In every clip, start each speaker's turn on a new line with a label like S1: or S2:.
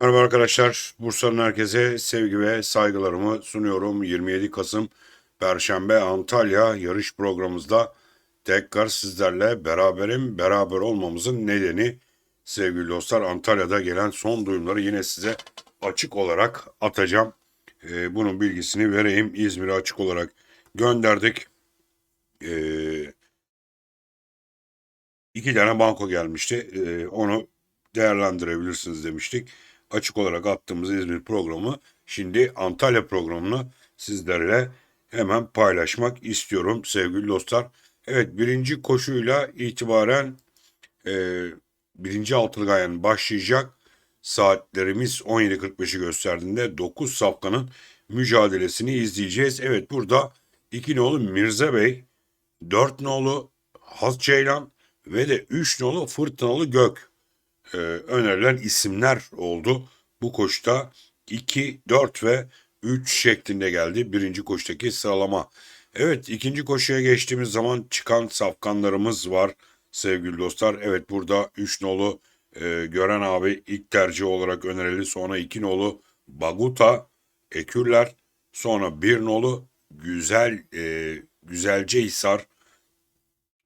S1: Merhaba arkadaşlar. Bursa'nın herkese sevgi ve saygılarımı sunuyorum. 27 Kasım Perşembe Antalya yarış programımızda tekrar sizlerle beraberim. Beraber olmamızın nedeni sevgili dostlar Antalya'da gelen son duyumları yine size açık olarak atacağım. Ee, bunun bilgisini vereyim. İzmir'e açık olarak gönderdik. Ee, iki tane banko gelmişti. Ee, onu değerlendirebilirsiniz demiştik açık olarak attığımız İzmir programı şimdi Antalya programını sizlerle hemen paylaşmak istiyorum sevgili dostlar. Evet birinci koşuyla itibaren e, birinci altılı gayen başlayacak. Saatlerimiz 17.45'i gösterdiğinde 9 safkanın mücadelesini izleyeceğiz. Evet burada 2 nolu Mirza Bey, 4 nolu Has Ceylan ve de 3 nolu Fırtınalı Gök e, önerilen isimler oldu. Bu koşta 2, 4 ve 3 şeklinde geldi birinci koştaki sıralama. Evet ikinci koşuya geçtiğimiz zaman çıkan safkanlarımız var sevgili dostlar. Evet burada 3 nolu e, Gören abi ilk tercih olarak önerildi. Sonra 2 nolu Baguta, Ekürler. Sonra 1 nolu Güzel e, Güzelce Hisar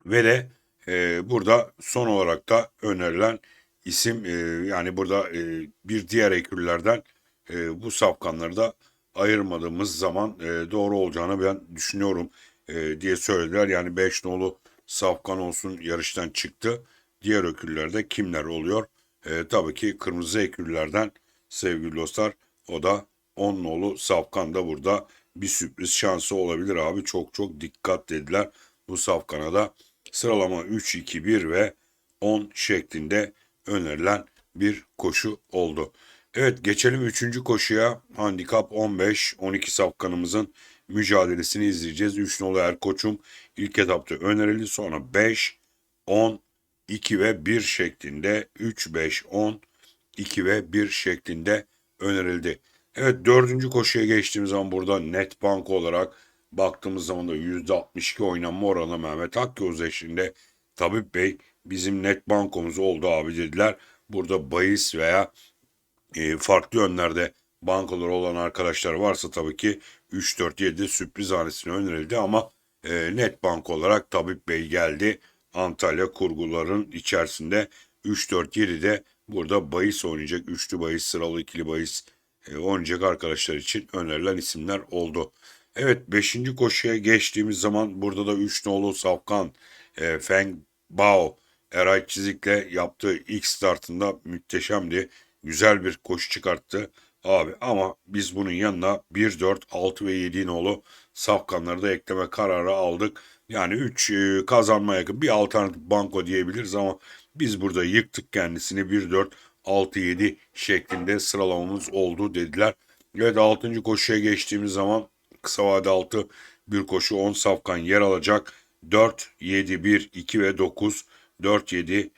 S1: ve de e, burada son olarak da önerilen isim e, yani burada e, bir diğer ekürlerden e, bu safkanları da ayırmadığımız zaman e, doğru olacağını ben düşünüyorum e, diye söylediler. Yani 5 nolu safkan olsun yarıştan çıktı. Diğer öküllerde kimler oluyor? E, tabii ki kırmızı ekürlerden sevgili dostlar o da 10 nolu safkan da burada bir sürpriz şansı olabilir abi. Çok çok dikkat dediler bu safkana da. Sıralama 3, 2, 1 ve 10 şeklinde önerilen bir koşu oldu. Evet geçelim 3. koşuya. Handikap 15, 12 safkanımızın mücadelesini izleyeceğiz. 3 nolu Erkoç'um ilk etapta önerildi. Sonra 5, 10, 2 ve 1 şeklinde 3, 5, 10, 2 ve 1 şeklinde önerildi. Evet dördüncü koşuya geçtiğimiz zaman burada net bank olarak baktığımız zaman da %62 oynanma oranı Mehmet Akgöz eşliğinde Tabip Bey bizim net bankomuz oldu abi dediler. Burada bahis veya e, farklı yönlerde bankalar olan arkadaşlar varsa tabii ki 3-4-7'de sürpriz hanesine önerildi ama e, net bank olarak Tabip Bey geldi. Antalya kurguların içerisinde 3-4-7'de burada bahis oynayacak. Üçlü bahis, sıralı ikili bahis e, oynayacak arkadaşlar için önerilen isimler oldu. Evet 5. koşuya geçtiğimiz zaman burada da 3 nolu Safkan, e, Feng Bao Eray Çizik'le yaptığı ilk startında muhteşemdi. Güzel bir koşu çıkarttı abi ama biz bunun yanına 1, 4, 6 ve 7 nolu safkanları da ekleme kararı aldık. Yani 3 e, kazanma yakın bir alternatif banko diyebiliriz ama biz burada yıktık kendisini 1, 4, 6, 7 şeklinde sıralamamız oldu dediler. Evet 6. koşuya geçtiğimiz zaman kısa vade 6 bir koşu 10 safkan yer alacak. 4, 7, 1, 2 ve 9 4, 7,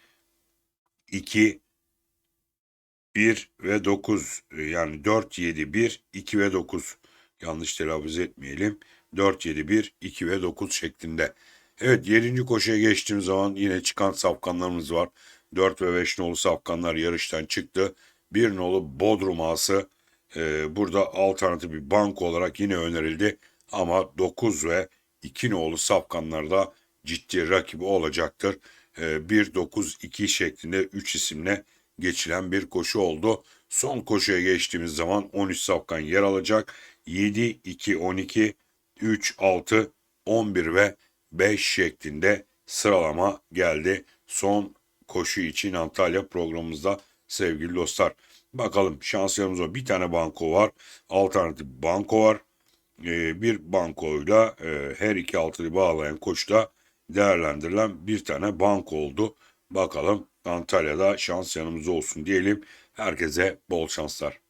S1: 2, 1 ve 9 yani 4, 7, 1, 2 ve 9 yanlış telaffuz etmeyelim. 4, 7, 1, 2 ve 9 şeklinde. Evet 7. koşuya geçtiğimiz zaman yine çıkan safkanlarımız var. 4 ve 5 nolu safkanlar yarıştan çıktı. 1 nolu Bodrum ağası e, burada alternatif bir bank olarak yine önerildi. Ama 9 ve 2 nolu safkanlarda ciddi rakibi olacaktır. 1-9-2 e, şeklinde 3 isimle geçilen bir koşu oldu. Son koşuya geçtiğimiz zaman 13 safkan yer alacak. 7, 2, 12, 3, 6, 11 ve 5 şeklinde sıralama geldi. Son koşu için Antalya programımızda sevgili dostlar. Bakalım şanslarımızda bir tane banko var. Alternatif banko var. Ee, bir bankoyla e, her iki altılı bağlayan koşuda değerlendirilen bir tane bank oldu. Bakalım Antalya'da şans yanımızda olsun diyelim. Herkese bol şanslar.